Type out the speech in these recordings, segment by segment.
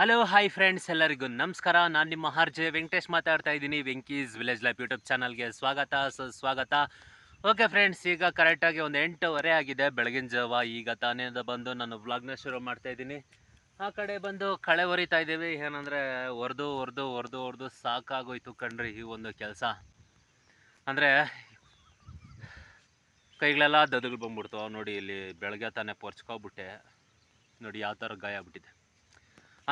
Hello hi friends ಎಲ್ಲರಿಗೂ ನಮಸ್ಕಾರ. ನಾನು ನಿಮ್ಮ ಆರ್ ಜೆ ವೆಂಕಟೇಶ್ ಮಾತಾಡ್ತಾ ಇದ್ದೀನಿ. ವೆಂಕೀಸ್ ವಿಲೇಜ್ ಲೈಫ್ ಯೂಟ್ಯೂಬ್ ಚಾನಲ್ಗೆ ಸ್ವಾಗತ, ಸುಸ್ವಾಗತ. ಓಕೆ ಫ್ರೆಂಡ್ಸ್ ಈಗ ಕರೆಕ್ಟಾಗಿ ಒಂದು ಎಂಟೂವರೆ ಆಗಿದೆ. ಬೆಳಗಿನ ಜಾವ ಈಗ ತಾನೇ ಬಂದು ನಾನು ವ್ಲಾಗ್ನ ಶುರು ಮಾಡ್ತಾ ಇದ್ದೀನಿ. ಆ ಕಡೆ ಬಂದು ಕಳೆ ಹೊರಿತಾ ಇದ್ದೀವಿ. ಏನಂದರೆ ಹೊರ್ದು ಹೊರ್ದು ಹೊರ್ದು ಹೊರ್ದು ಸಾಕಾಗೋಯ್ತು ಕಣ್ರಿ ಈ ಒಂದು ಕೆಲಸ. ಅಂದರೆ ಕೈಗಳೆಲ್ಲ ದದುಗಳು ಬಂದ್ಬಿಡ್ತು. ನೋಡಿ ಇಲ್ಲಿ ಬೆಳಗ್ಗೆ ತಾನೇ ಪೊರ್ಚ್ಕೊಬಿಟ್ಟೆ. ನೋಡಿ ಯಾವ ಥರ ಗಾಯ ಆಗ್ಬಿಟ್ಟಿದೆ.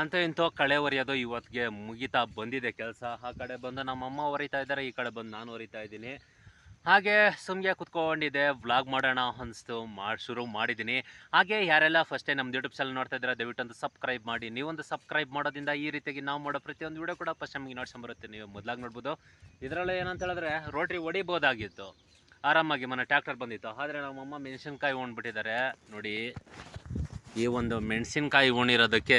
ಅಂತ ಇಂಥವು ಕಳೆ ಒರೆಯೋದು ಇವತ್ತಿಗೆ ಮುಗಿತಾ ಬಂದಿದೆ ಕೆಲಸ. ಆ ಕಡೆ ಬಂದು ನಮ್ಮಮ್ಮ ಹೊರಿತಾ ಇದ್ದಾರೆ, ಈ ಕಡೆ ಬಂದು ನಾನು ಹೊರಿತಾ ಇದ್ದೀನಿ. ಹಾಗೆ ಸುಮ್ಗೆ ಕುತ್ಕೊಂಡಿದ್ದೆ ವ್ಲಾಗ್ ಮಾಡೋಣ ಅನಿಸ್ತು, ಮಾಡಿ ಶುರು ಮಾಡಿದ್ದೀನಿ. ಹಾಗೆ ಯಾರೆಲ್ಲ ಫಸ್ಟ್ ನಮ್ಮ ಯೂಟ್ಯೂಬ್ ಚಾನಲ್ ನೋಡ್ತಾ ಇದ್ದಾರೆ, ದಯವಿಟ್ಟು ಒಂದು ಸಬ್ಸ್ಕ್ರೈಬ್ ಮಾಡಿ. ನೀವೊಂದು ಸಬ್ಸ್ಕ್ರೈಬ್ ಮಾಡೋದಿಂದ ಈ ರೀತಿಯಾಗಿ ನಾವು ಮಾಡೋ ಪ್ರತಿಯೊಂದು ವಿಡಿಯೋ ಕೂಡ ಫಸ್ಟ್ ನಮಗೆ ನೋಡ್ಸಂಬರುತ್ತೆ ನೀವು ಮೊದಲಾಗಿ ನೋಡ್ಬೋದು. ಇದರಲ್ಲಿ ಏನಂತ ಹೇಳಿದ್ರೆ ರೋಟ್ರಿ ಹೊಡಿಬೋದಾಗಿತ್ತು. ಆರಾಮಾಗಿ ಮನೆ ಟ್ಯಾಕ್ಟರ್ ಬಂದಿತ್ತು. ಆದರೆ ನಮ್ಮಮ್ಮ ಮೆಣಸಿನ್ಕಾಯಿ ಉಣ್ಬಿಟ್ಟಿದ್ದಾರೆ. ನೋಡಿ. ಈ ಒಂದು ಮೆಣಸಿನ್ಕಾಯಿ ಉಣಿರೋದಕ್ಕೆ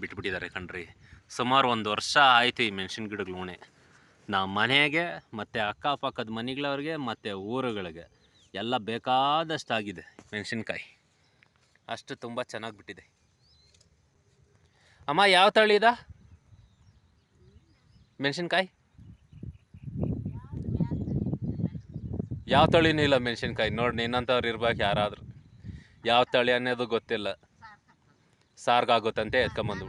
ಬಿಟ್ಬಿಟ್ಟಿದ್ದಾರೆ ಕಣ್ರಿ. ಸುಮಾರು ಒಂದು ವರ್ಷ ಆಯಿತು ಈ ಮೆಣಸಿನ ಗಿಡಗಳು ಉಣೆ ನಮ್ಮ ಮನೆಗೆ, ಮತ್ತು ಅಕ್ಕಪಕ್ಕದ ಮನೆಗಳವ್ರಿಗೆ, ಮತ್ತು ಊರುಗಳಿಗೆ ಎಲ್ಲ ಬೇಕಾದಷ್ಟು ಆಗಿದೆ ಮೆಣಸಿನ್ಕಾಯಿ. ಅಷ್ಟು ತುಂಬ ಚೆನ್ನಾಗಿ ಬಿಟ್ಟಿದೆ. ಅಮ್ಮ, ಯಾವ ತಳಿದ ಮೆಣಸಿನ್ಕಾಯಿ? ಯಾವ ತಳಿನೂ ಇಲ್ಲ ಮೆಣಸಿನ್ಕಾಯಿ? ನೋಡಿ ನಿನ್ನಂಥವ್ರು ಇರ್ಬೇಕು ಯಾರಾದರೂ. ಯಾವ ತಳಿ ಅನ್ನೋದು ಗೊತ್ತಿಲ್ಲ. ಸಾರ್ಗಾಗುತ್ತಂತೆ ಎತ್ಕೊಂಬಂದು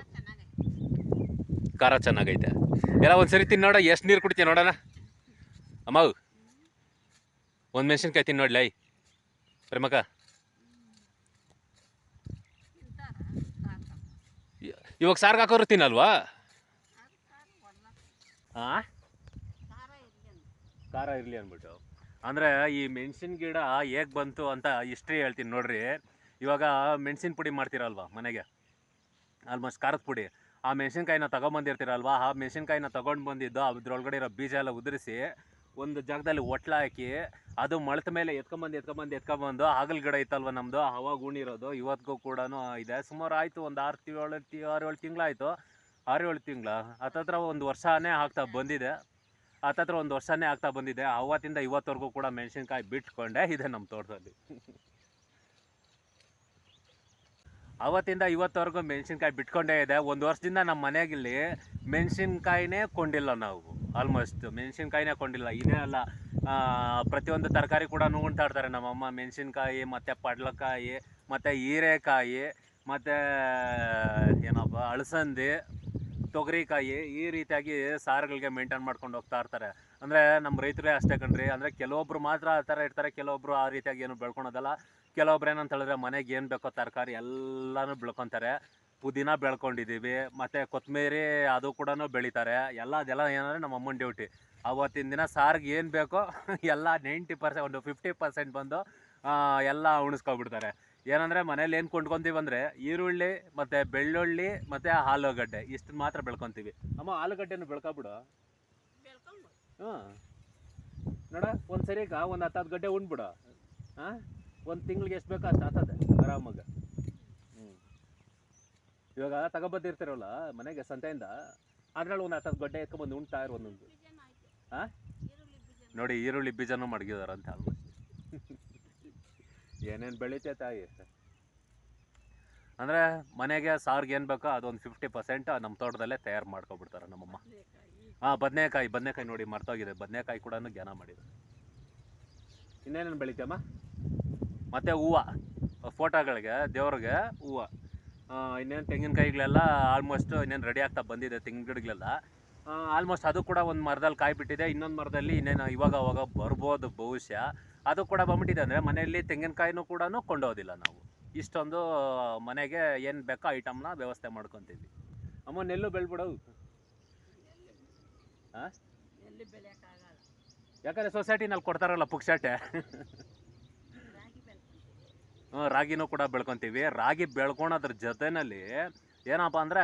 ಖಾರ ಚೆನ್ನಾಗೈತೆ. ಎಲ್ಲ ಒಂದು ಸರಿ ತಿನ್ನೋಡ ಎಷ್ಟು ನೀರು ಕುಡಿತೀಯ ನೋಡೋಣ. ಅಮ್ಮ ಒಂದು ಮೆಣಸಿನ್ಕಾಯಿ ತಿನ್ನು ನೋಡ್ಲಿ ಐ. ಪ್ರೇಮಕ ಇವಾಗ ಸಾರ್ಗೆ ಹಾಕೋರು ತಿನ್ನಲ್ವಾ? ಹಾಂ ಖಾರ ಇರಲಿ ಅಂದ್ಬಿಟ್ಟು. ಅಂದರೆ ಈ ಮೆಣಸಿನ ಗಿಡ ಹೇಗೆ ಬಂತು ಅಂತ ಹಿಸ್ಟ್ರಿ ಹೇಳ್ತೀನಿ ನೋಡ್ರಿ. ಇವಾಗ ಮೆಣಸಿನ ಪುಡಿ ಮಾಡ್ತೀರಲ್ವಾ ಮನೆಗೆ? ಆಲ್ಮೋಸ್ಟ್ ಖಾರದ ಪುಡಿ. ಆ ಮೆಣಸಿನ್ಕಾಯಿನ ತೊಗೊಂಬಂದಿರ್ತೀರಲ್ವಾ? ಆ ಮೆಣಸಿನ್ಕಾಯಿನ ತೊಗೊಂಡು ಬಂದಿದ್ದು ಅದ್ರೊಳಗಡೆ ಇರೋ ಬೀಜ ಎಲ್ಲ ಉದುರಿಸಿ ಒಂದು ಜಾಗದಲ್ಲಿ ಒಟ್ಲ ಹಾಕಿ ಅದು ಮಳತ ಮೇಲೆ ಎತ್ಕೊಂಬಂದು ಎತ್ಕೊಂಬಂದು ಎತ್ಕೊಂಬಂದು ಹಾಗಲ್ ಗಿಡ ಇತ್ತಲ್ವ ನಮ್ಮದು ಅವಾಗ ಉಣಿರೋದು ಇವತ್ತಿಗೂ ಕೂಡ ಇದೆ. ಸುಮಾರು ಆಯಿತು. ಒಂದು ಆರು ಏಳು ತಿ ಆರು ಏಳು ತಿಂಗಳಾಯಿತು. ಆರು ಏಳು ತಿಂಗಳ? ಹತ್ತತ್ರ ಒಂದು ವರ್ಷನೇ ಆಗ್ತಾ ಬಂದಿದೆ. ಹತ್ತತ್ರ ಒಂದು ವರ್ಷನೇ ಆಗ್ತಾ ಬಂದಿದೆ. ಅವತ್ತಿಂದ ಇವತ್ತವರೆಗೂ ಕೂಡ ಮೆಣಸಿನ್ಕಾಯಿ ಬಿಟ್ಕೊಂಡೆ. ಇದೆ ನಮ್ಮ ತೋಟದಲ್ಲಿ. ಅವತ್ತಿಂದ ಇವತ್ತವರೆಗೂ ಮೆಣಸಿನ್ಕಾಯಿ ಬಿಟ್ಕೊಂಡೇ ಇದೆ. ಒಂದು ವರ್ಷದಿಂದ ನಮ್ಮ ಮನೆಯಲ್ಲಿ ಮೆಣಸಿನ್ಕಾಯಿನೇ ಕೊಂಡಿಲ್ಲ ನಾವು. ಆಲ್ಮೋಸ್ಟ್ ಮೆಣಸಿನ್ಕಾಯಿನೇ ಕೊಂಡಿಲ್ಲ. ಇದೇ ಅಲ್ಲ ಪ್ರತಿಯೊಂದು ತರಕಾರಿ ಕೂಡ ಉಣ್ತಾ ಇರ್ತಾರೆ ನಮ್ಮಮ್ಮ ಮೆಣಸಿನ್ಕಾಯಿ, ಮತ್ತು ಪಡ್ಲಕಾಯಿ, ಮತ್ತು ಹೀರೆಕಾಯಿ, ಮತ್ತು, ಏನಪ್ಪ ಅಳಸಂದಿ ತೊಗರಿಕಾಯಿ ಈ ರೀತಿಯಾಗಿ ಸಾರುಗಳಿಗೆ ಮೇಂಟೈನ್ ಮಾಡ್ಕೊಂಡು ಹೋಗ್ತಾ ಇರ್ತಾರೆ. ಅಂದರೆ ನಮ್ಮ ರೈತರೇ ಅಷ್ಟೇ ಕಣ್ರಿ. ಅಂದರೆ ಕೆಲವೊಬ್ರು ಮಾತ್ರ ಆ ಥರ ಇರ್ತಾರೆ, ಕೆಲವೊಬ್ರು ಆ ರೀತಿಯಾಗಿ ಏನು ಬೆಳ್ಕೊಳೋದಲ್ಲ. ಕೆಲವೊಬ್ರು ಏನಂತ ಹೇಳಿದ್ರೆ ಮನೆಗೆ ಏನು ಬೇಕೋ ತರಕಾರಿ ಎಲ್ಲನೂ ಬೆಳ್ಕೊತಾರೆ. ಪುದೀನ ಬೆಳ್ಕೊಂಡಿದ್ದೀವಿ, ಮತ್ತು ಕೊತ್ತಂಬರಿ ಅದು ಕೂಡ ಬೆಳಿತಾರೆ. ಎಲ್ಲ ಅದೆಲ್ಲ ಏನಂದರೆ ನಮ್ಮ ಅಮ್ಮನ ಡ್ಯೂಟಿ ಅವತ್ತಿನ ದಿನ ಸಾರಿಗೆ ಏನು ಬೇಕೋ ಎಲ್ಲ ನೈಂಟಿ ಪರ್ಸೆಂಟ್ ಒಂದು ಫಿಫ್ಟಿ ಪರ್ಸೆಂಟ್ ಬಂದು ಎಲ್ಲ ಉಣಿಸ್ಕೊಬಿಡ್ತಾರೆ. ಏನಂದರೆ ಮನೇಲಿ ಏನು ಕೊಂಡ್ಕೊತೀವಿ ಅಂದರೆ ಈರುಳ್ಳಿ ಮತ್ತು ಬೆಳ್ಳುಳ್ಳಿ ಮತ್ತು ಆಲೂಗಡ್ಡೆ. ಇಷ್ಟು ಮಾತ್ರ ಬೆಳ್ಕೊತೀವಿ. ಅಮ್ಮ ಆಲೂಗಡ್ಡೆನೂ ಬೆಳ್ಕೊಬಿಡು. ಹ್ಞೂ ನೋಡ ಒಂದು ಸರಿಗ ಒಂದು ಹತ್ತು ಹತ್ತು ಗಡ್ಡೆ ಬಿಡು ಹಾಂ? ಒಂದು ತಿಂಗ್ಳಿಗೆ ಎಷ್ಟು ಬೇಕೋ ಅಷ್ಟು ಆತದೆ ಆರಾಮಾಗ. ಹ್ಞೂ ಇವಾಗ ತಗೊಬಂದಿರ್ತೀರಲ್ಲ ಮನೆಗೆ ಸಂತೆಯಿಂದ ಅದ್ರಲ್ಲಿ ಒಂದು ಹತ್ತು ಹತ್ತು ಗಡ್ಡೆ ಎತ್ಕೊಂಬಂದು ಉಣ್ತಾ ಇರೋ ಒಂದೊಂದು. ಹಾಂ? ನೋಡಿ ಈರುಳ್ಳಿ ಬೀಜನೂ ಮಡಗಿದಾರಂತೆ ಆಲ್ಮೋಸ್ಟ್ ಏನೇನು ಬೆಳೀತೆ ತಾಯಿ? ಅಂದರೆ ಮನೆಗೆ ಸಾರ್ಗೆ ಏನು ಬೇಕೋ ಅದೊಂದು ಫಿಫ್ಟಿ ಪರ್ಸೆಂಟ್ ನಮ್ಮ ತೋಟದಲ್ಲೇ ತಯಾರು ಮಾಡ್ಕೊಬಿಡ್ತಾರೆ ನಮ್ಮಮ್ಮ. ಹಾಂ ಬದನೆಕಾಯಿ ಬದನೆಕಾಯಿ ನೋಡಿ ಮರ್ತೋಗಿದೆ. ಬದನೆಕಾಯಿ ಕೂಡ ಜ್ಞಾನ ಮಾಡಿದೆ. ಇನ್ನೇನೇನು ಬೆಳಿತಮ್ಮ? ಮತ್ತು ಹೂವು ಫೋಟೋಗಳಿಗೆ ದೇವ್ರಿಗೆ ಹೂವು. ಇನ್ನೇನು ತೆಂಗಿನಕಾಯಿಗಳೆಲ್ಲ ಆಲ್ಮೋಸ್ಟ್ ಇನ್ನೇನು ರೆಡಿ ಆಗ್ತಾ ಬಂದಿದೆ ತೆಂಗಿನ ಗಿಡಗಳೆಲ್ಲ. ಆಲ್ಮೋಸ್ಟ್ ಅದು ಕೂಡ ಒಂದು ಮರದಲ್ಲಿ ಕಾಯಿ ಬಿಟ್ಟಿದೆ ಇನ್ನೊಂದು ಮರದಲ್ಲಿ ಇನ್ನೇನು ಇವಾಗ ಅವಾಗ ಬರ್ಬೋದು ಬಹುಶಃ. ಅದು ಕೂಡ ಬಂದ್ಬಿಟ್ಟಿದೆ ಅಂದರೆ ಮನೆಯಲ್ಲಿ ತೆಂಗಿನಕಾಯಿನೂ ಕೂಡ ಕೊಂಡೋದಿಲ್ಲ ನಾವು. ಇಷ್ಟೊಂದು ಮನೆಗೆ ಏನು ಬೇಕೋ ಐಟಮ್ನ ವ್ಯವಸ್ಥೆ ಮಾಡ್ಕೊತೀವಿ. ಅಮ್ಮ, ನೆಲ್ಲು ಬೆಳ್ಬಿಡು ಹಾಂ ಯಾಕಂದರೆ ಸೊಸೈಟಿನಲ್ಲಿ ಕೊಡ್ತಾರಲ್ಲ ಬೆಳ್ಕೊಂತೀವಿ ಹ್ಞೂ ರಾಗಿನೂ ಕೂಡ ಬೆಳ್ಕೊತೀವಿ. ರಾಗಿ ಬೆಳ್ಕೊಳೋದ್ರ ಜೊತೆಯಲ್ಲಿ ಏನಪ್ಪ ಅಂದ್ರೆ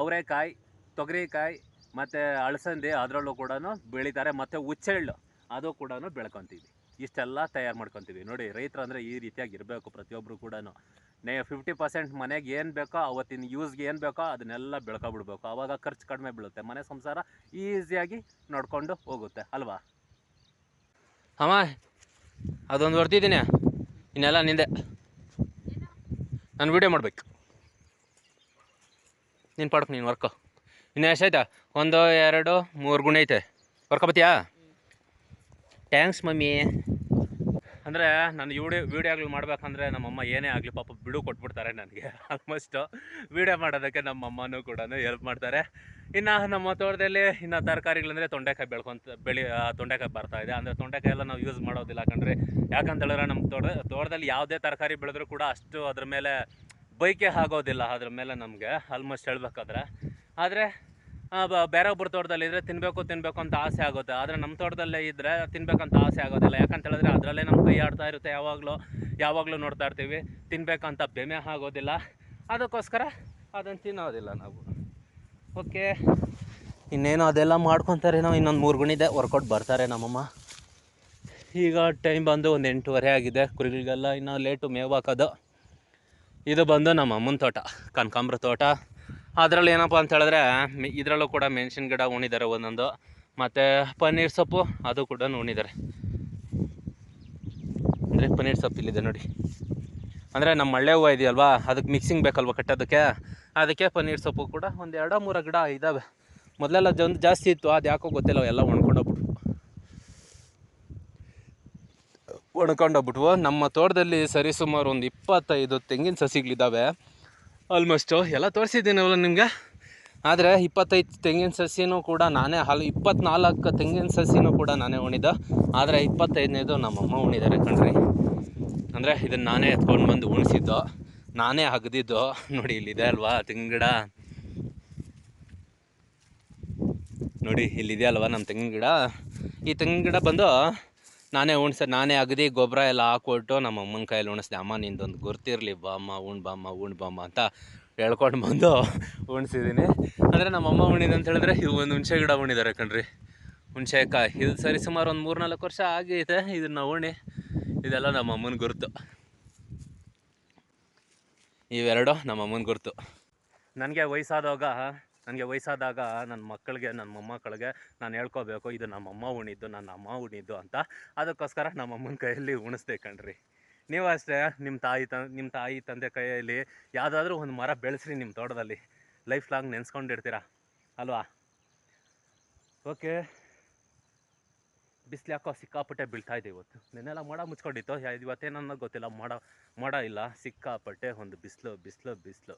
ಅವರೆಕಾಯಿ ತೊಗರಿಕಾಯಿ ಮತ್ತು ಅಳಸಂದಿ ಅದರಲ್ಲೂ ಕೂಡ ಬೆಳೀತಾರೆ. ಮತ್ತು ಹುಚ್ಚೆಳ್ಳು ಅದು ಕೂಡ ಬೆಳ್ಕೊತೀವಿ. ಇಷ್ಟೆಲ್ಲ ತಯಾರು ಮಾಡ್ಕೊತೀವಿ. ನೋಡಿ ರೈತರು ಅಂದರೆ ಈ ರೀತಿಯಾಗಿ ಇರಬೇಕು. ಪ್ರತಿಯೊಬ್ಬರು ಕೂಡ ನೇ ಫಿಫ್ಟಿ ಪರ್ಸೆಂಟ್ ಮನೆಗೆ ಏನು ಬೇಕೋ ಅವತ್ತಿನ ಯೂಸ್ಗೆ ಏನು ಬೇಕೋ ಅದನ್ನೆಲ್ಲ ಬೆಳ್ಕೊಬಿಡ್ಬೇಕು. ಆವಾಗ ಖರ್ಚು ಕಡಿಮೆ ಬೀಳುತ್ತೆ. ಮನೆ ಸಂಸಾರ ಈಸಿಯಾಗಿ ನೋಡಿಕೊಂಡು ಹೋಗುತ್ತೆ. ಅಲ್ವಾ? ಅಮ್ಮ, ಅದೊಂದು ಹೊರ್ತಿದ್ದೀನಿ ಇನ್ನೆಲ್ಲ ನಿಂದೆ. ನಾನು ವಿಡಿಯೋ ಮಾಡಬೇಕು. ನೀನು ಪಡ್ಕೊ, ನೀನು ವರ್ಕೊ ಇನ್ನು ಎಷ್ಟಾಯ್ತಾ ಒಂದು, ಎರಡು, ಮೂರು ಗುಣ ಐತೆ. ಬರ್ಕೊಬತ್ತೀಯಾ ಥ್ಯಾಂಕ್ಸ್ ಮಮ್ಮಿ. ಅಂದರೆ ನಾನು ವಿಡಿಯೋ ವೀಡಿಯೋಗಳು ಮಾಡ್ಬೇಕಂದ್ರೆ ನಮ್ಮಮ್ಮ ಏನೇ ಆಗಲಿ ಪಾಪ ಬಿಡು ಕೊಟ್ಬಿಡ್ತಾರೆ ನನಗೆ. ಆಲ್ಮೋಸ್ಟು ವೀಡಿಯೋ ಮಾಡೋದಕ್ಕೆ ನಮ್ಮ ಅಮ್ಮನೂ ಕೂಡ ಹೆಲ್ಪ್ ಮಾಡ್ತಾರೆ. ಇನ್ನು ನಮ್ಮ ತೋಟದಲ್ಲಿ ಇನ್ನು ತರಕಾರಿಗಳಂದರೆ ತೊಂಡೆಕಾಯಿ ಬೆಳ್ಕೊಂತ ಬೆಳಿ ತೊಂಡೆಕಾಯಿ ಬರ್ತಾ ಇದೆ. ಅಂದರೆ ತೊಂಡೆಕಾಯಿ ಎಲ್ಲ ನಾವು ಯೂಸ್ ಮಾಡೋದಿಲ್ಲ ಯಾಕಂದರೆ ಯಾಕಂತೇಳಿದ್ರೆ ನಮ್ಮ ತೋಟ ತೋಟದಲ್ಲಿ ಯಾವುದೇ ತರಕಾರಿ ಬೆಳೆದ್ರೂ ಕೂಡ ಅಷ್ಟು ಅದ್ರ ಮೇಲೆ ಬೈಕೆ ಆಗೋದಿಲ್ಲ ಅದ್ರ ಮೇಲೆ ನಮಗೆ. ಆಲ್ಮೋಸ್ಟ್ ಹೇಳ್ಬೇಕಾದ್ರೆ. ಆದರೆ ಬೇರೆ ಒಬ್ಬರ ತೋಟದಲ್ಲಿ ಇದ್ದರೆ ತಿನ್ನಬೇಕು ತಿನ್ನಬೇಕು ಅಂತ ಆಸೆ ಆಗುತ್ತೆ. ಆದರೆ ನಮ್ಮ ತೋಟದಲ್ಲೇ ಇದ್ದರೆ ತಿನ್ಬೇಕಂತ ಆಸೆ ಆಗೋದಿಲ್ಲ. ಯಾಕಂತ ಹೇಳಿದ್ರೆ ಅದರಲ್ಲೇ ನಮ್ಮ ಕೈ ಆಡ್ತಾ ಇರುತ್ತೆ. ಯಾವಾಗಲೂ ಯಾವಾಗಲೂ ನೋಡ್ತಾ ಇರ್ತೀವಿ. ತಿನ್ನಬೇಕಂತ ಬೆಮೆ ಆಗೋದಿಲ್ಲ. ಅದಕ್ಕೋಸ್ಕರ ಅದನ್ನು ತಿನ್ನೋದಿಲ್ಲ ನಾವು. ಓಕೆ. ಇನ್ನೇನು ಅದೆಲ್ಲ ಮಾಡ್ಕೊತಾರೆ ನಾವು ಇನ್ನೊಂದು ಮೂರು ಗುಣಿದೆ ವರ್ಕೌಟ್ ಬರ್ತಾರೆ ನಮ್ಮಮ್ಮ. ಈಗ ಟೈಮ್ ಬಂದು ಒಂದು ಎಂಟೂವರೆ ಆಗಿದೆ. ಕುರಿಗಳಿಗೆಲ್ಲ ಇನ್ನೂ ಲೇಟು ಮೇವು ಹಾಕೋದು. ಇದು ಬಂದು ನಮ್ಮ ಅಮ್ಮನ ತೋಟ, ಕನಕಾಂಬ್ರ ತೋಟ. ಅದರಲ್ಲಿ ಏನಪ್ಪ ಅಂತ ಹೇಳಿದ್ರೆ ಇದರಲ್ಲೂ ಕೂಡ ಮೆಣಸಿನ ಗಿಡ ಉಣಿದ್ದಾರೆ ಒಂದೊಂದು, ಮತ್ತು ಪನ್ನೀರ್ ಸೊಪ್ಪು ಅದು ಕೂಡ ಉಣಿದ್ದಾರೆ ಅಂದರೆ ಪನ್ನೀರ್ ಸೊಪ್ಪು ಇಲ್ಲಿದೆ ನೋಡಿ. ಅಂದರೆ ನಮ್ಮ ಮಳೆ ಹೂವು ಇದೆಯಲ್ವಾ, ಅದಕ್ಕೆ ಮಿಕ್ಸಿಂಗ್ ಬೇಕಲ್ವ ಕಟ್ಟೋದಕ್ಕೆ? ಅದಕ್ಕೆ ಪನ್ನೀರ್ ಸೊಪ್ಪು ಕೂಡ ಒಂದು ಎರಡು ಮೂರು ಗಿಡ ಇದ್ದಾವೆ ಮೊದಲೆಲ್ಲ ಜೊಂದು ಜಾಸ್ತಿ ಇತ್ತು ಅದು ಯಾಕೋ ಗೊತ್ತಿಲ್ಲ ಎಲ್ಲ ಒಣ್ಕೊಂಡೋಗ್ಬಿಟ್ವು. ಒಣ್ಕೊಂಡೋಗ್ಬಿಟ್ವು. ನಮ್ಮ ತೋಟದಲ್ಲಿ ಸರಿಸುಮಾರು ಒಂದು ಇಪ್ಪತ್ತೈದು ತೆಂಗಿನ ಸಸಿಗಳಿದ್ದಾವೆ. ಆಲ್ಮೋಸ್ಟು ಎಲ್ಲ ತೋರಿಸಿದ್ದೀನಲ್ಲ ನಿಮಗೆ? ಆದರೆ ಇಪ್ಪತ್ತೈದು ತೆಂಗಿನ ಸಸಿನೂ ಕೂಡ ನಾನೇ, ಹಲ್ ಇಪ್ಪತ್ನಾಲ್ಕು ತೆಂಗಿನ ಸಸಿನೂ ಕೂಡ ನಾನೇ ಉಣಿದ. ಆದರೆ ಇಪ್ಪತ್ತೈದನೇದು ನಮ್ಮಮ್ಮ ಉಣಿದ್ದಾರೆ ಕಣ್ರಿ. ಅಂದರೆ ಇದನ್ನು ನಾನೇ ಎತ್ಕೊಂಡು ಬಂದು ಉಣಿಸಿದ್ದು, ನಾನೇ ಅಗದಿದ್ದು ನೋಡಿ, ಇಲ್ಲಿದೆ ಅಲ್ವಾ ತೆಂಗಿನ ಗಿಡ? ನೋಡಿ, ಇಲ್ಲಿದೆ ಅಲ್ವಾ ನಮ್ಮ ತೆಂಗಿನ ಗಿಡ? ಈ ತೆಂಗಿನ ಗಿಡ ಬಂದು ನಾನೇ ಉಣ್ಸ ನಾನೇ ಅಗದಿ ಗೊಬ್ಬರ ಎಲ್ಲ ಹಾಕ್ಕೊಟ್ಟು ನಮ್ಮ ಅಮ್ಮನ ಕೈಯಲ್ಲಿ ಉಣಿಸ್ದೆ. ಅಮ್ಮ, ನಿಂದೊಂದು ಗುರ್ತಿರಲಿ, ಬಾಮ್ಮ, ಉಣ್ ಬಾಮ್ಮ ಉಣ್ ಬಾಮ್ಮ ಅಂತ ಹೇಳ್ಕೊಂಡು ಬಂದು ಉಣಿಸಿದ್ದೀನಿ. ಅಂದರೆ ನಮ್ಮ ಅಮ್ಮ ಅಂತ ಹೇಳಿದ್ರೆ ಇವು ಒಂದು ಹುಣಸೆ ಗಿಡ ಉಣಿದ್ದಾರೆ ಕಣ್ರಿ. ಹುಣಸೆಕಾಯಿ. ಇದು ಸರಿ ಸುಮಾರು ಒಂದು ಮೂರು ನಾಲ್ಕು ವರ್ಷ ಆಗೈತೆ ಇದನ್ನ ಉಣಿ. ಇದೆಲ್ಲ ನಮ್ಮ ಅಮ್ಮನ ಗುರುತು. ಇವೆರಡು ನಮ್ಮ ಅಮ್ಮನ ಗುರುತು. ನನಗೆ ವಯಸ್ಸಾದಾಗ ನನಗೆ ವಯಸ್ಸಾದಾಗ ನನ್ನ ಮಕ್ಕಳಿಗೆ, ನನ್ನ ಮೊಮ್ಮಕ್ಕಳಿಗೆ ನಾನು ಹೇಳ್ಕೋಬೇಕು, ಇದು ನಮ್ಮಮ್ಮ ಉಣಿದ್ದು ನನ್ನ ಅಮ್ಮ ಉಣಿದ್ದು ಅಂತ. ಅದಕ್ಕೋಸ್ಕರ ನಮ್ಮ ಅಮ್ಮನ ಕೈಯಲ್ಲಿ ಉಣಿಸ್ದೆ ಕಣ್ರಿ. ನೀವು ಅಷ್ಟೇ, ನಿಮ್ಮ ತಾಯಿ ತ, ನಿಮ್ಮ ತಾಯಿ ತಂದೆ ಕೈಯಲ್ಲಿ ಯಾವುದಾದ್ರೂ ಒಂದು ಮರ ಬೆಳೆಸ್ರಿ ನಿಮ್ಮ ತೋಟದಲ್ಲಿ. ಲೈಫ್ ಲಾಂಗ್ ನೆನೆಸ್ಕೊಂಡಿರ್ತೀರ? ಅಲ್ವಾ? ಓಕೆ ಬಿಸಿಲು ಯಾಕೋ ಸಿಕ್ಕಾಪಟ್ಟೆ ಬೀಳ್ತಾ ಇದೆ ಇವತ್ತು. ನೆನ್ನೆಲ್ಲ ಮೋಡ ಮುಚ್ಕೊಂಡಿತ್ತು. ಇವತ್ತೇನನ್ನೋ ಗೊತ್ತಿಲ್ಲ. ಮೋಡ ಮೋಡ ಇಲ್ಲ. ಸಿಕ್ಕಾಪಟ್ಟೆ ಒಂದು ಬಿಸಿಲು ಬಿಸಿಲು ಬಿಸಿಲು.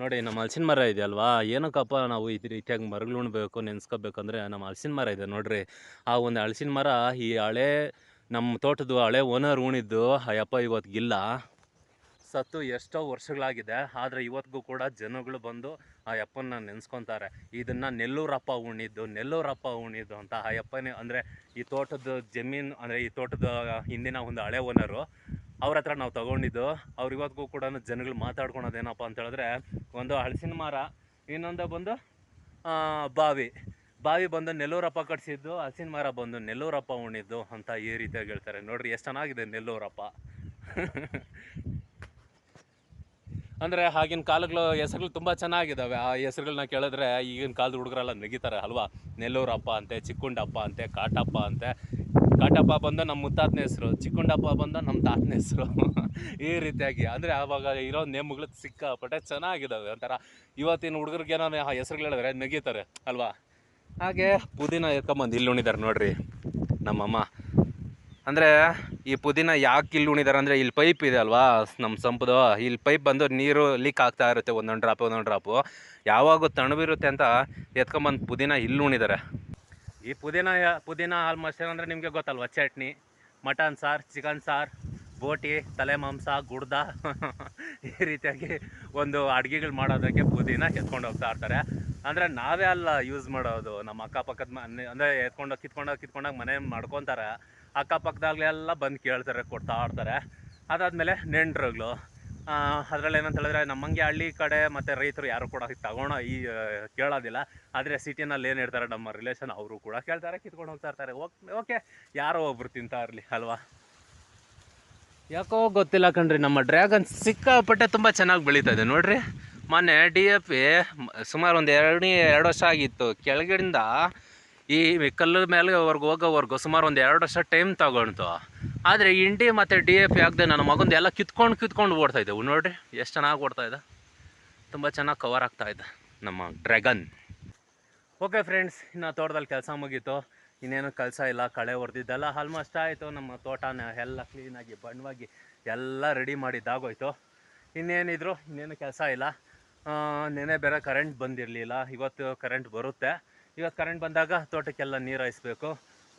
ನೋಡಿ, ನಮ್ಮ ಹಲಸಿನ ಮರ ಇದೆಯಲ್ವಾ ಏನಕ್ಕಪ್ಪ ನಾವು ಈ ರೀತಿಯಾಗಿ ಮರಗಳು ಉಣ್ಬೇಕು ನೆನೆಸ್ಕೋಬೇಕಂದ್ರೆ ನಮ್ಮ ಹಲಸಿನ ಮರ ಇದೆ ನೋಡ್ರಿ. ಆ ಒಂದು ಹಲಸಿನ ಮರ, ಈ ಹಳೆ, ನಮ್ಮ ತೋಟದ ಹಳೆ ಓನರ್ ಉಣಿದ್ದು ಅಯ್ಯಪ್ಪ ಯಪ್ಪ ಇವತ್ತಿಗಿಲ್ಲ ಸತ್ತು ಎಷ್ಟೋ ವರ್ಷಗಳಾಗಿದೆ, ಆದರೆ ಇವತ್ತಿಗೂ ಕೂಡ ಜನಗಳು ಬಂದು ಆ ಯಪ್ಪನ ನೆನೆಸ್ಕೊತಾರೆ. ಇದನ್ನು ನೆಲ್ಲೂರಪ್ಪ ಉಣಿದ್ದು ನೆಲ್ಲೂರಪ್ಪ ಉಣಿದ್ದು ಅಂತ ಆ ಯಪ್ಪನೇ ಅಂದರೆ ಈ ತೋಟದ ಜಮೀನು, ಅಂದರೆ ಈ ತೋಟದ ಹಿಂದಿನ ಒಂದು ಹಳೆ ಓನರು ಅವ್ರ ಹತ್ರ ನಾವು ತಗೊಂಡಿದ್ದು. ಅವ್ರು ಇವತ್ತಿಗೂ ಕೂಡ ಜನಗಳು ಮಾತಾಡ್ಕೊಳೋದೇನಪ್ಪ ಅಂತ ಹೇಳಿದ್ರೆ, ಒಂದು ಹಲಸಿನ ಮರ, ಇನ್ನೊಂದು ಬಂದು ಬಾವಿ. ಬಾವಿ ಬಂದು ನೆಲ್ಲೂರಪ್ಪ ಕಟ್ಸಿದ್ದು ಹಲಸಿನ ಮರ ಬಂದು ನೆಲ್ಲೂರಪ್ಪ ಉಣ್ಣಿದ್ದು ಅಂತ ಈ ರೀತಿಯಾಗಿ ಹೇಳ್ತಾರೆ. ನೋಡ್ರಿ ಎಷ್ಟು ಚೆನ್ನಾಗಿದೆ ನೆಲ್ಲೂರಪ್ಪ. ಅಂದರೆ ಆಗಿನ ಕಾಲಗಳು, ಹೆಸರುಗಳು ತುಂಬ ಚೆನ್ನಾಗಿದ್ದಾವೆ ಆ ಹೆಸರುಗಳನ್ನ ಕೇಳಿದ್ರೆ ಈಗಿನ ಕಾಲದ ಹುಡುಗರೆಲ್ಲ ನೆಗಿತಾರೆ. ಅಲ್ವಾ? ನೆಲ್ಲೂರಪ್ಪ ಅಂತೆ, ಚಿಕ್ಕುಂಡಪ್ಪ ಅಂತೆ, ಕಾಟಪ್ಪ ಅಂತೆ ಕಾಟಪ್ಪ ಬಂದ ನಮ್ಮ ಮುತ್ತಾತನ ಹೆಸರು, ಚಿಕ್ಕುಂಡಪ್ಪ ಬಂದ ನಮ್ಮ ತಾತನ ಹೆಸರು. ಈ ರೀತಿಯಾಗಿ, ಅಂದರೆ ಆವಾಗ ಇರೋ ನೇಮ್ಗಳು ಸಿಕ್ಕಾಪಟ್ಟೆ ಚೆನ್ನಾಗಿದ್ದಾವೆ ಒಂಥರ ಇವತ್ತಿನ ಹುಡುಗರಿಗೆ ಏನೋ ಆ ಹೆಸರುಗಳು ಹೇಳಿದ್ರೆ ನೆಗಿತಾರೆ, ಅಲ್ವಾ? ಹಾಗೆ ಪುದೀನ ಎತ್ಕೊಂಬಂದು ಇಲ್ಲಿ ಉಣಿದಾರೆ ನೋಡ್ರಿ ನಮ್ಮಮ್ಮ ಅಂದರೆ ಈ ಪುದೀನ ಯಾಕೆ ಇಲ್ಲಿ ಉಣಿದಾರೆ ಅಂದರೆ ಇಲ್ಲಿ ಪೈಪ್ ಇದೆ ಅಲ್ವಾ ನಮ್ಮ ಸಂಪದ. ಇಲ್ಲಿ ಪೈಪ್ ಬಂದು ನೀರು ಲೀಕ್ ಆಗ್ತಾ ಇರುತ್ತೆ, ಒಂದೊಂದು ಡ್ರಾಪ್, ಒಂದೊಂದು ಡ್ರಾಪು. ಯಾವಾಗ ತಣ್ಣಿರುತ್ತೆ ಅಂತ ಎತ್ಕೊಂಬಂದು ಪುದೀನ ಇಲ್ಲಿ ಉಣಿದ್ದಾರೆ ಈ ಪುದೀನ ಪುದೀನ ಆಲ್ಮೋಸ್ಟ್ ಏನಂದರೆ ನಿಮಗೆ ಗೊತ್ತಲ್ವ? ಚಟ್ನಿ, ಮಟನ್ ಸಾರು ಚಿಕನ್ ಸಾರು, ಬೋಟಿ, ತಲೆ ಮಾಂಸ, ಗುಡ್ದ ಈ ರೀತಿಯಾಗಿ ಒಂದು ಅಡುಗೆಗಳು ಮಾಡೋದಕ್ಕೆ ಪುದೀನ ಎತ್ಕೊಂಡು ಹೋಗ್ತಾ ಇರ್ತಾರೆ. ಅಂದರೆ ನಾವೇ ಅಲ್ಲ ಯೂಸ್ ಮಾಡೋದು. ನಮ್ಮ ಅಕ್ಕಪಕ್ಕದ ಮನೆ ಅಂದರೆ ಎತ್ಕೊಂಡೋಗಿ ಕಿತ್ಕೊಂಡೋಗಿ ಕಿತ್ಕೊಂಡೋಗಿ ಮನೆ ಮಾಡ್ಕೊತಾರೆ. ಅಕ್ಕಪಕ್ಕದಾಗಲೆಲ್ಲ ಬಂದು ಕೇಳ್ತಾರೆ, ಕೊಡ್ತಾ ಇರ್ತಾರೆ. ಅದಾದಮೇಲೆ ನೆಂಟ್ರುಗಳು. ಅದರಲ್ಲಿ ಏನಂತ ಹೇಳಿದ್ರೆ ನಮ್ಮಂಗೆ ಹಳ್ಳಿ ಕಡೆ ಮತ್ತು ರೈತರು ಯಾರು ಕೂಡ ತಗೋಣ ಈ ಕೇಳೋದಿಲ್ಲ. ಆದರೆ ಸಿಟಿನಲ್ಲಿ ಏನು ಹೇಳ್ತಾರೆ, ನಮ್ಮ ರಿಲೇಷನ್ ಅವರು ಕೂಡ ಕೇಳ್ತಾರೆ, ಕಿತ್ಕೊಂಡು ಹೋಗ್ತಾ ಇರ್ತಾರೆ. ಓಕೆ ಓಕೆ, ಯಾರೋ ಒಬ್ರು ತಿಂತಾ ಇರಲಿ, ಅಲ್ವಾ? ಯಾಕೋ ಗೊತ್ತಿಲ್ಲ ಕಣ್ರಿ, ನಮ್ಮ ಡ್ರ್ಯಾಗನ್ ಸಿಕ್ಕಾಪಟ್ಟೆ ತುಂಬ ಚೆನ್ನಾಗಿ ಬೆಳೀತಾ ಇದೆ. ನೋಡ್ರಿ, ಮೊನ್ನೆ ಡಿ ಎ ಪಿ ಸುಮಾರು ಒಂದು ಎರಡನೇ, ಎರಡು ವರ್ಷ ಆಗಿತ್ತು. ಕೆಳಗಡೆಯಿಂದ ಈ ಕಲ್ಲು ಮೇಲೆ ಅವ್ರಿಗೆ ಹೋಗೋವರೆಗೂ ಸುಮಾರು ಒಂದು ಎರಡು ವರ್ಷ ಟೈಮ್ ತಗೊಂತು ಆದರೆ ಇಂಡಿ ಮತ್ತು ಡಿ ಎಫ್ ಪಿ ಆಗದೆ ನನ್ನ ಮಗಂದು ಎಲ್ಲ ಕಿತ್ಕೊಂಡು ಕಿತ್ಕೊಂಡು ಓಡ್ತಾ ಇದ್ದೆವು. ನೋಡ್ರಿ, ಎಷ್ಟು ಚೆನ್ನಾಗಿ ಓಡ್ತಾ ಇದೆ. ತುಂಬ ಚೆನ್ನಾಗಿ ಕವರ್ ಆಗ್ತಾ ಇದೆ ನಮ್ಮ ಡ್ರ್ಯಾಗನ್ ಓಕೆ ಫ್ರೆಂಡ್ಸ್ ಇನ್ನು ತೋಟದಲ್ಲಿ ಕೆಲಸ ಮುಗೀತು. ಇನ್ನೇನು ಕೆಲಸ ಇಲ್ಲ, ಕಳೆ ಹೊಡೆದಿದ್ದೆಲ್ಲ ಆಲ್ಮೋಸ್ಟ್ ಆಯಿತು. ನಮ್ಮ ತೋಟನ ಎಲ್ಲ ಕ್ಲೀನಾಗಿ ಬಣ್ಣವಾಗಿ ಎಲ್ಲ ರೆಡಿ ಮಾಡಿದ್ದಾಗೋಯ್ತು. ಇನ್ನೇನಿದ್ರು, ಇನ್ನೇನು ಕೆಲಸ ಇಲ್ಲ. ನೆನೆ ಬೇರೆ ಕರೆಂಟ್ ಬಂದಿರಲಿಲ್ಲ. ಇವತ್ತು ಕರೆಂಟ್ ಬರುತ್ತೆ. ಇವತ್ತು ಕರೆಂಟ್ ಬಂದಾಗ ತೋಟಕ್ಕೆಲ್ಲ ನೀರು ಹಾಯಿಸ್ಬೇಕು.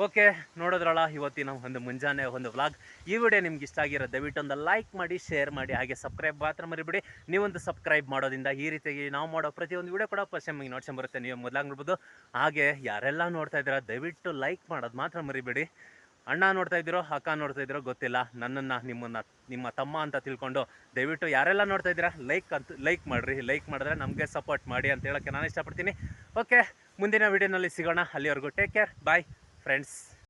ಓಕೆ, ನೋಡೋದ್ರಲ್ಲ, ಇವತ್ತಿನ ಒಂದು ಮುಂಜಾನೆ ಒಂದು ವ್ಲಾಗ್ ಈ ವಿಡಿಯೋ ನಿಮ್ಗೆ ಇಷ್ಟ ಆಗಿರೋ ದಯವಿಟ್ಟು ಒಂದು ಲೈಕ್ ಮಾಡಿ ಶೇರ್ ಮಾಡಿ, ಹಾಗೆ ಸಬ್ಸ್ಕ್ರೈಬ್ ಮಾತ್ರ ಮರಿಬಿಡಿ. ನೀವೊಂದು ಸಬ್ಸ್ಕ್ರೈಬ್ ಮಾಡೋದ್ರಿಂದ ಈ ರೀತಿಯಾಗಿ ನಾವು ಮಾಡೋ ಪ್ರತಿಯೊಂದು ವಿಡಿಯೋ ಕೂಡ ಫಸ್ಟ್ ನಿಮಗೆ ನೋಡ್ಸ್ಕೊಂಡ್ ಬರುತ್ತೆ, ನೀವು ಮೊದಲಾಗಿ ನೋಡ್ಬೋದು. ಹಾಗೆ ಯಾರೆಲ್ಲ ನೋಡ್ತಾ ಇದ್ದೀರಾ, ದಯವಿಟ್ಟು ಲೈಕ್ ಮಾಡೋದು ಮಾತ್ರ ಮರಿಬೇಡಿ. ಅಣ್ಣ ನೋಡ್ತಾ ಇದ್ದೀರೋ, ಅಕ್ಕ ನೋಡ್ತಾ ಇದ್ದೀರೋ, ಗೊತ್ತಿಲ್ಲ. ನನ್ನನ್ನು, ನಿಮ್ಮನ್ನು, ನಿಮ್ಮ ತಮ್ಮ ಅಂತ ತಿಳ್ಕೊಂಡು ದಯವಿಟ್ಟು ಯಾರೆಲ್ಲ ನೋಡ್ತಾ ಇದ್ದೀರಾ ಲೈಕ್ ಅಂತ ಲೈಕ್ ಮಾಡಿರಿ. ಲೈಕ್ ಮಾಡಿದ್ರೆ ನಮಗೆ ಸಪೋರ್ಟ್ ಮಾಡಿ ಅಂತ ಹೇಳೋಕ್ಕೆ ನಾನು ಇಷ್ಟಪಡ್ತೀನಿ. ಓಕೆ, ಮುಂದಿನ ವೀಡಿಯೋನಲ್ಲಿ ಸಿಗೋಣ. ಅಲ್ಲಿವರೆಗೂ ಟೇಕ್ ಕೇರ್ ಬಾಯ್ ಫ್ರೆಂಡ್ಸ್